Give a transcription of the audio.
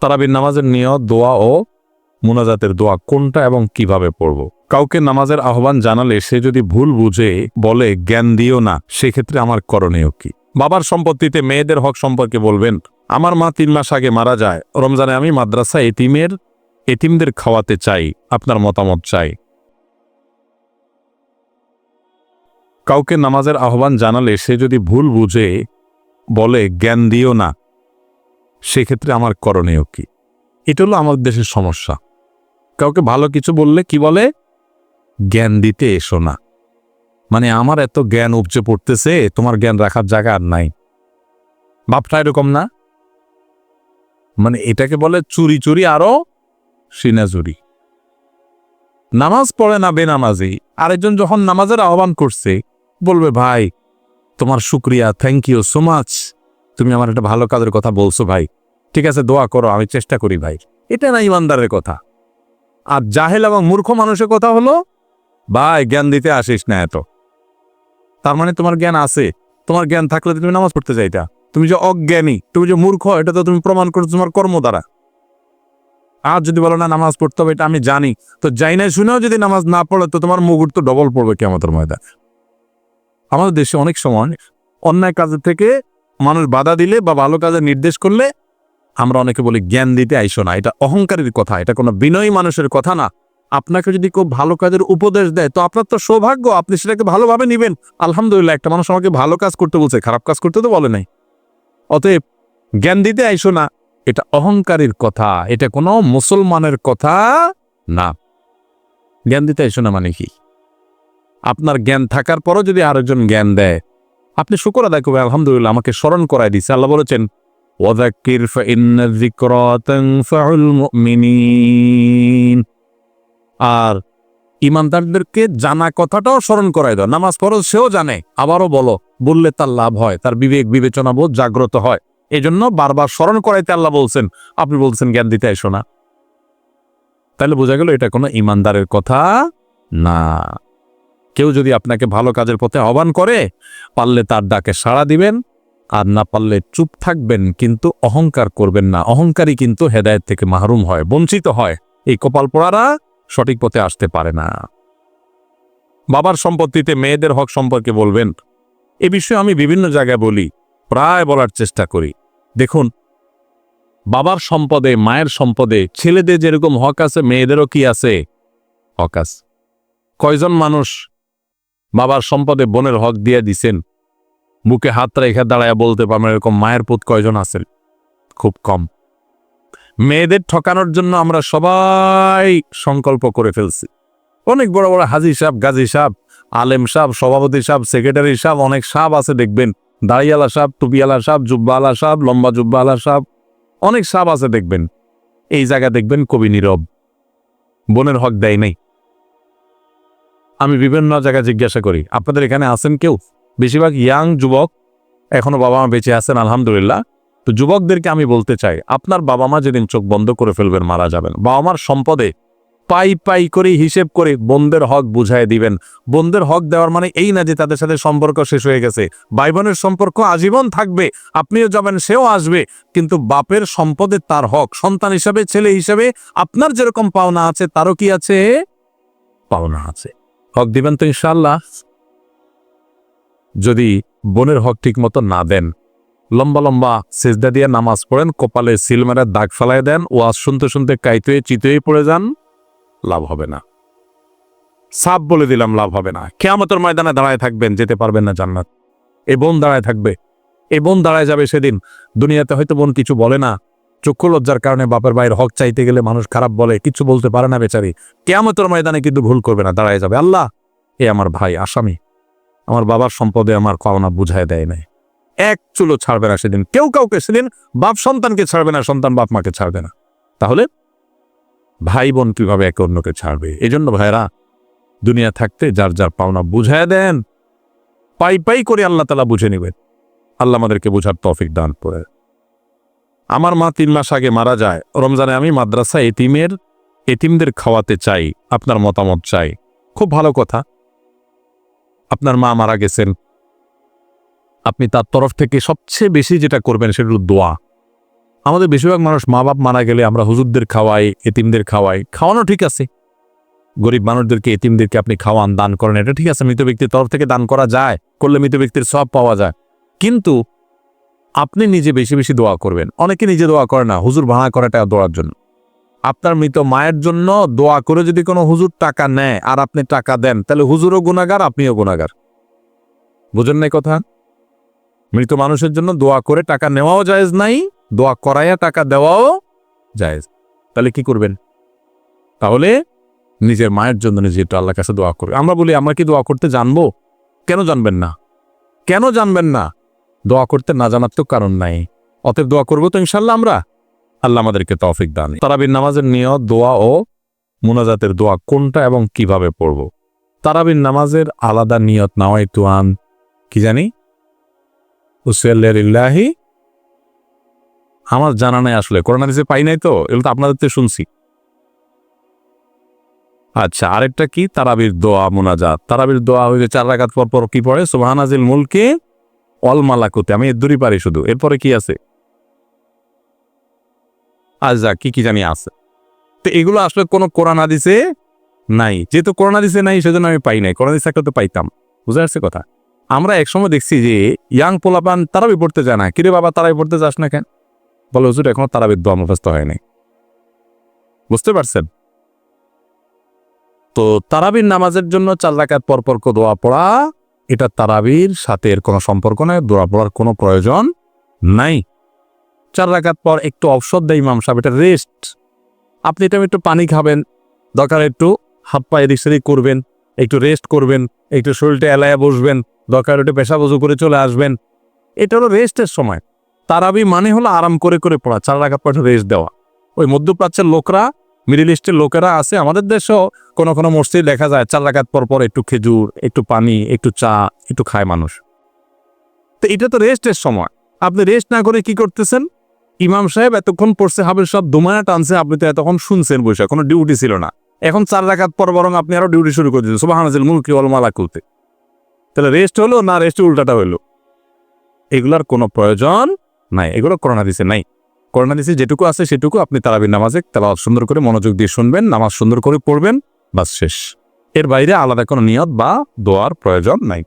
তারাবির নামাজের নিয়ত, দোয়া ও মুনাজাতের দোয়া কোনটা এবং কীভাবে পড়ব? কাউকে নামাজের আহ্বান জানালে সে যদি ভুল বুঝে, বলে, জ্ঞান দিও না, সেক্ষেত্রে আমার করণীয় কি? বাবার সম্পত্তিতে মেয়েদের হক সম্পর্কে বলবেন, আমার মা তিন মাস আগে মারা যায়, রমজানে আমি মাদ্রাসা এতিমের, এতিমদের খাওয়াতে চাই, আপনার মতামত চাই। কাউকে নামাজের আহ্বান জানালে সে যদি ভুল বুঝে, বলে, জ্ঞান দিও না সেক্ষেত্রে আমার করণীয় কি? এটা হলো আমাদের দেশের সমস্যা। কাউকে ভালো কিছু বললে কি বলে? জ্ঞান দিতে এসো না। মানে আমার এত জ্ঞান উপচে পড়তেছে, তোমার জ্ঞান রাখার জায়গা আর নাই। বাপটা এরকম না। মানে এটাকে বলে চুরি চুরি আরও সিনাজুরি নামাজ পড়ে না বেনামাজি। আরেকজন যখন নামাজের আহ্বান করছে, বলবে, ভাই, তোমার শুক্রিয়া থ্যাংক ইউ সো মাচ তুমি আমার একটা ভালো কাজের কথা বলছো ভাই। ঠিক আছে, দোয়া করো, আমি চেষ্টা করি ভাই। এটা না ইমানদারের কথা। আর জাহেল এবং মূর্খ মানুষের কথা হলো, ভাই, জ্ঞান দিতে আসিস না এত। তার মানে তোমার জ্ঞান আছে। তোমার জ্ঞান থাকলে তুমি নামাজ পড়তে চাইতা তুমি যে অজ্ঞানী, তুমি যে মূর্খ, এটা তো তুমি প্রমাণ করছ তোমার কর্ম দ্বারা। আর যদি বলো না, নামাজ পড়তে হবে, এটা আমি জানি। তো যাই না শুনেও যদি নামাজ না পড়ে, তো তোমার মুগুর তো ডবল পড়বে কেমতের ময়দান। আমাদের দেশে অনেক সময় অন্যায় কাজের থেকে মানুষ বাধা দিলে বা ভালো কাজে নির্দেশ করলে আমরা অনেকে বলি জ্ঞান দিতে আইসো না। এটা অহংকারের কথা, এটা কোনো বিনয়ী মানুষের কথা না। আপনাকে যদি কেউ ভালো কাজের উপদেশ দেয়, তো আপনার তো সৌভাগ্য, আপনি সেটাকে ভালোভাবে নিবেন। আলহামদুলিল্লাহ, একটা মানুষ আমাকে ভালো কাজ করতে বলছে, খারাপ কাজ করতে তো বলে নাই। অতএব জ্ঞান দিতে আইসো না, এটা অহংকারের কথা, এটা কোনো মুসলমানের কথা না। জ্ঞান দিতে আইসো না মানে কি? আপনার জ্ঞান থাকার পরও যদি আরেকজন জ্ঞান দেয় আপনি শুকর আদায় করবেন, আলহামদুলিল্লাহ, আমাকে স্মরণ করায় দিচ্ছে আল্লাহ বলেছেন আর ইমানদারদেরকে জানা কথাটাও স্মরণ করায় দাও। নামাজ ফরজ সেও জানে, আবারও বলো, বললে তার লাভ হয়, তার বিবেক বিবেচনা বোধ জাগ্রত হয়। এই জন্য বারবার স্মরণ করাইতে আল্লাহ বলছেন, আপনি বলছেন, জ্ঞান দিতে এসো না। তাহলে বোঝা গেল, এটা কোনো ইমানদারের কথা না। কেউ যদি আপনাকে ভালো কাজের পথে আহ্বান করে, পারলে তার ডাকে সাড়া দিবেন, আর না পারলে চুপ থাকবেন, কিন্তু অহংকার করবেন না। অহংকারী কিন্তু হেদায়েত থেকে মাহরুম হয়, বঞ্চিত হয়। এই কপাল পোড়ারা সঠিক পথে আসতে পারে না। বাবার সম্পত্তিতে মেয়েদের হক সম্পর্কে বলবেন। এ বিষয়ে আমি বিভিন্ন জায়গায় বলি, প্রায় বলার চেষ্টা করি। দেখুন, বাবার সম্পদে, মায়ের সম্পদে, ছেলেদের যেরকম হক আছে, মেয়েদেরও কি আছে? হক আছে। কয়জন মানুষ বাবার সম্পদে বোনের হক দিয়ে দিছেন। বুকে হাত রেখে দাঁড়ায় বলতে পারবেন এরকম মায়ের পুত কয়জন আছেন খুব কম। মেয়েদের ঠকানোর জন্য আমরা সবাই সংকল্প করে ফেলছি। অনেক বড় বড় হাজি সাহেব, গাজী সাহেব, আলেম সাহেব, সভাপতি সাহেব, সেক্রেটারি সাহেব, অনেক সাহেব আছে দেখবেন। দাড়িয়ালা সাহেব টুপিয়ালা সাহেব জুব্বালা সাহেব, লম্বা জুব্বালা সাহেব, অনেক সাহেব আছে দেখবেন। এই জায়গা দেখবেন কবি নীরব। বোনের হক দেয় নাই। আমি বিভিন্ন জায়গায় জিজ্ঞাসা করি, আপনাদের এখানে আছেন কেউ? বেশিরভাগ ইয়াং যুবক এখনও বাবা মা বেঁচে আছেন, আলহামদুলিল্লাহ। তো যুবকদেরকে আমি বলতে চাই, আপনার বাবা মা যেদিন চোখ বন্ধ করে ফেলবেন, মারা যাবেন। বাবা মার সম্পদে পাই পাই করে হিসেব করে বোনদের হক বুঝায় দিবেন। বন্ধের হক দেওয়ার মানে এই না যে তাদের সাথে সম্পর্ক শেষ হয়ে গেছে। ভাই বোনের সম্পর্ক আজীবন থাকবে, আপনিও যাবেন, সেও আসবে। কিন্তু বাপের সম্পদে তার হক, সন্তান হিসাবে, ছেলে হিসাবে আপনার যেরকম পাওনা আছে, তারও কি আছে? পাওনা আছে। হক দিবেন তো ইনশাল্লাহ যদি বোনের হক ঠিক মতো না দেন, লম্বা লম্বা সেজদা দিয়ে নামাজ পড়েন, কপালে সিলমারের দাগ ফেলায় দেন, ওয়াজ শুনতে শুনতে কাইতে চিতয়ে পড়ে যান, লাভ হবে না। সাপ বলে দিলাম, লাভ হবে না। কেয়ামতের ময়দানে দাঁড়ায় থাকবেন, যেতে পারবেন না জান্নাত। এ বোন দাঁড়ায় থাকবে। এ বোন দাঁড়ায় যাবে সেদিন। দুনিয়াতে হয়তো বোন কিছু বলে না। চক্ষু লজ্জার কারণে বাপের ভাইয়ের হক চাইতে গেলে মানুষ খারাপ বলে, কিছু বলতে পারে না বেচারি। কেয়ামতের ময়দানে কিন্তু ভুল করবে না, দাঁড়ায় যাবে। আল্লাহ, এ আমার ভাই আসামি। আমার বাবার সম্পদে আমার পাওনা বুঝায় দেয় নাই। এক চুলো ছাড়বে না সেদিন। কেউ কাউকে সেদিন বাপ সন্তানকে ছাড়বে না, সন্তান বাপ মাকে ছাড়বে না। তাহলে ভাই বোন কীভাবে একে অন্যকে ছাড়বে? এই জন্য ভাইরা দুনিয়া থাকতে যার যার পাওনা বুঝায় দেন। পাই পাই করে আল্লাহ তালা বুঝে নেবেন। আল্লাহ আমাদেরকে বুঝার তফিক দান করে আমার মা তিন মাস আগে মারা যায়। রমজানে আমি মাদ্রাসা এতিমের, এতিমদের খাওয়াতে চাই, আপনার মতামত চাই। খুব ভালো কথা। আপনার মা মারা গেছেন। আপনি তার তরফ থেকে সবচেয়ে বেশি যেটা করবেন সেটা দোয়া। আমাদের বেশিরভাগ মানুষ মা বাপ মারা গেলে আমরা হুজুরদের খাওয়াই, এতিমদের খাওয়াই। খাওয়ানো ঠিক আছে। গরিব মানুষদেরকে, এতিমদেরকে আপনি খাওয়ান, দান করেন, এটা ঠিক আছে। মৃত ব্যক্তির তরফ থেকে দান করা যায়। করলে মৃত ব্যক্তির সব পাওয়া যায়। কিন্তু আপনি নিজে বেশি বেশি দোয়া করবেন। অনেকে নিজে দোয়া করে না, হুজুর ভাড়া করাটা দোয়ার জন্য। আপনার মৃত মায়ের জন্য দোয়া করে যদি কোনো হুজুর টাকা নেয় আর আপনি টাকা দেন, তাহলে হুজুরও গুণাগার আপনিও গুণাগার বুঝেন নাই কথা? মৃত মানুষের জন্য দোয়া করে টাকা নেওয়াও জায়েজ নাই, দোয়া করাইয়া টাকা দেওয়াও জায়েজ। তাহলে কি করবেন? তাহলে নিজের মায়ের জন্য নিজে একটু আল্লাহর কাছে দোয়া করবে আমরা বলি, আমরা কি দোয়া করতে জানব? কেন জানবেন না? কেন জানবেন না? দোয়া করতে না জানার তো কারণ নাই। অতএব দোয়া করব তো ইনশাল্লাহ আমরা। আল্লাহ আমাদেরকে তৌফিক দান। তারাবির নামাজের নিয়ত, দোয়া ও মোনাজাতের দোয়া কোনটা এবং কীভাবে পড়ব? তারাবির নামাজের আলাদা নিয়ত নাওয়াই তুয়ান কি জানি? উসাল্লাহি আমার জানা নাই আসলে। করোনা দিছে পাই নাই তো? এগুলো তো আপনাদের তো শুনছি। আচ্ছা আরেকটা কি? তারাবির দোয়া, মোনাজাত। তারাবির দোয়া হইলে চার রাকাত পর পর কি পড়ে? সুবহানাজিল মুলকে অল মালাকুতে আমি এর দূরই পারি শুধু। এরপরে কি আছে? আচ্ছা কি কি জানি আছে। তো এগুলো আসলে কোনো কোরআন হাদিসে নাই। যেহেতু কোরআন হাদিসে নাই, সেজন্য আমি পাই নাই। কোরআন হাদিস থাকলে তো পাইতাম। বুঝা যাচ্ছে কথা? আমরা একসময় দেখছি যে, ইয়াং পোলাপান তারাবি পড়তে যায় না। কিরে বাবা, তারাবি পড়তে যাস না কেন? বলে, হুজুর, এখনও তারাবির দোয়া মুখস্থ হয় নাই। বুঝতে পারছেন? তো তারাবির নামাজের জন্য চার রাকাত পরপর দোয়া পড়া এটা তারাবির সাথে এর কোনো সম্পর্ক নাই, দোয়া পড়ার কোনো প্রয়োজন নাই। চার রাকাত পর একটু অবসর দেয় ইমাম সাহেব, এটা রেস্ট আপনি এটা একটু পানি খাবেন, দরকার একটু হাত পা এদিক সেদিক করবেন, একটু রেস্ট করবেন, একটু শরীরটা এলায়া বসবেন, দরকার একটু পেশা বজু করে চলে আসবেন। এটা হলো রেস্টের সময়। তারাবি মানে হলো আরাম করে করে পড়া, চার রাকাত পর রেস্ট দেওয়া। ওই মধ্যপ্রাচ্যের লোকরা মিডিল ইস্টের লোকেরা আছে, আমাদের দেশেও কোনো কোনো মসজিদ দেখা যায়, চার রাকাত পর পর একটু খেজুর, একটু পানি, একটু চা, একটু খায় মানুষ। তো এটা তো রেস্টের সময়। আপনি রেস্ট না করে কি করতেছেন? ইমাম সাহেব এতক্ষণ পড়ছে হাবের সব দোমায়া টানছে, আপনি তো এতক্ষণ শুনছেন বসে, কোনো ডিউটি ছিল না। এখন চার রাকাত পর বরং আপনি আরও ডিউটি শুরু করে দিচ্ছেন সুবাহানাজিল মুলকি ওল মালাকুলতে তাহলে রেস্ট হলো না রেস্ট উল্টাটা হইল এগুলার কোনো প্রয়োজন নাই, এগুলো করোনা দিছে, নাই। করোনা দিছে যেটুকু আছে সেটুকু আপনি তারাবির নামাজে তারা সুন্দর করে মনোযোগ দিয়ে শুনবেন, নামাজ সুন্দর করে পড়বেন, বাস শেষ। এর বাইরে আলাদা কোনো নিয়ত বা দোয়ার প্রয়োজন নাই।